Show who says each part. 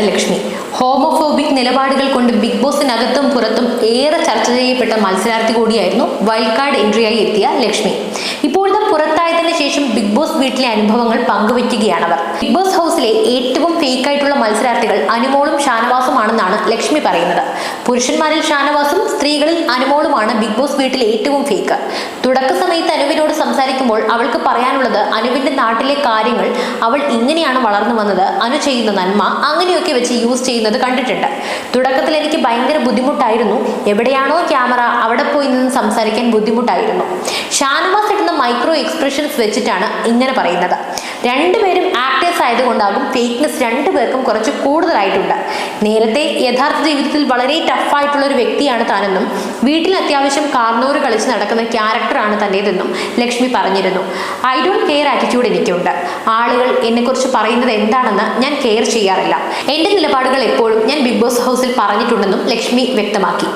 Speaker 1: Lakshmi. Homophobic നിലപാടുകൾ കൊണ്ട് big ബോസിനകത്തും പുറത്തും ഏറെ ചർച്ച ചെയ്യപ്പെട്ട മത്സരാർത്ഥി കൂടിയായിരുന്നു വൈൽഡ് കാർഡ് എൻട്രിയായി എത്തിയ ലക്ഷ്മി. ബോസ് വീട്ടിലെ അനുഭവങ്ങൾ പങ്കുവയ്ക്കുകയാണ് അവർ. ബിഗ് ബോസ് ഹൗസിലെ ഏറ്റവും ഫേക്ക് ആയിട്ടുള്ള മത്സരാർത്ഥികൾ അനുമോളും ഷാനവാസുമാണെന്നാണ് ലക്ഷ്മി പറയുന്നത്. പുരുഷന്മാരിൽ ഷാനവാസും സ്ത്രീകളിൽ അനുമോളുമാണ് ബിഗ് ബോസ് വീട്ടിലെ ഏറ്റവും ഫേക്ക്. തുടക്ക സമയത്ത് അനുവിനോട് സംസാരിക്കുമ്പോൾ അവൾക്ക് പറയാനുള്ളത് അനുവിന്റെ നാട്ടിലെ കാര്യങ്ങൾ അവൾ ഇങ്ങനെയാണ് വളർന്നു വന്നത് അനു ചെയ്യുന്ന നന്മ അങ്ങനെയൊക്കെ വെച്ച് യൂസ് ചെയ്യുന്നത് കണ്ടിട്ടുണ്ട്. തുടക്കത്തിൽ എനിക്ക് ഭയങ്കര ബുദ്ധിമുട്ടായിരുന്നു. എവിടെയാണോ ക്യാമറ അവിടെ പോയി നിന്ന് സംസാരിക്കാൻ ബുദ്ധിമുട്ടായിരുന്നു. ഷാനവാസ് ഇടുന്ന മൈക്രോ എക്സ്പ്രഷൻസ് വെച്ചിട്ടാണ് ഇങ്ങനെ പറയുന്നത്. രണ്ടുപേരും ആക്ടേഴ്സ് ആയതുകൊണ്ടാകും ഫേക്ക്നെസ് രണ്ടുപേർക്കും കുറച്ച് കൂടുതലായിട്ടുണ്ട്. നേരത്തെ യഥാർത്ഥ ജീവിതത്തിൽ വളരെ ടഫായിട്ടുള്ള ഒരു വ്യക്തിയാണ് താനെന്നും വീട്ടിൽ അത്യാവശ്യം കാർന്നൂര് കളിച്ച് നടക്കുന്ന ക്യാരക്ടറാണ് തന്റേതെന്നും ലക്ഷ്മി പറഞ്ഞിരുന്നു. ഐ ഡോണ്ട് കെയർ ആറ്റിറ്റ്യൂഡ് എനിക്കുണ്ട്. ആളുകൾ എന്നെക്കുറിച്ച് പറയുന്നത് എന്താണെന്ന് ഞാൻ കെയർ ചെയ്യാറില്ല. എന്റെ നിലപാടുകൾ എപ്പോഴും ഞാൻ ബിഗ് ബോസ് ഹൗസിൽ പറഞ്ഞിട്ടുണ്ടെന്നും ലക്ഷ്മി വ്യക്തമാക്കി.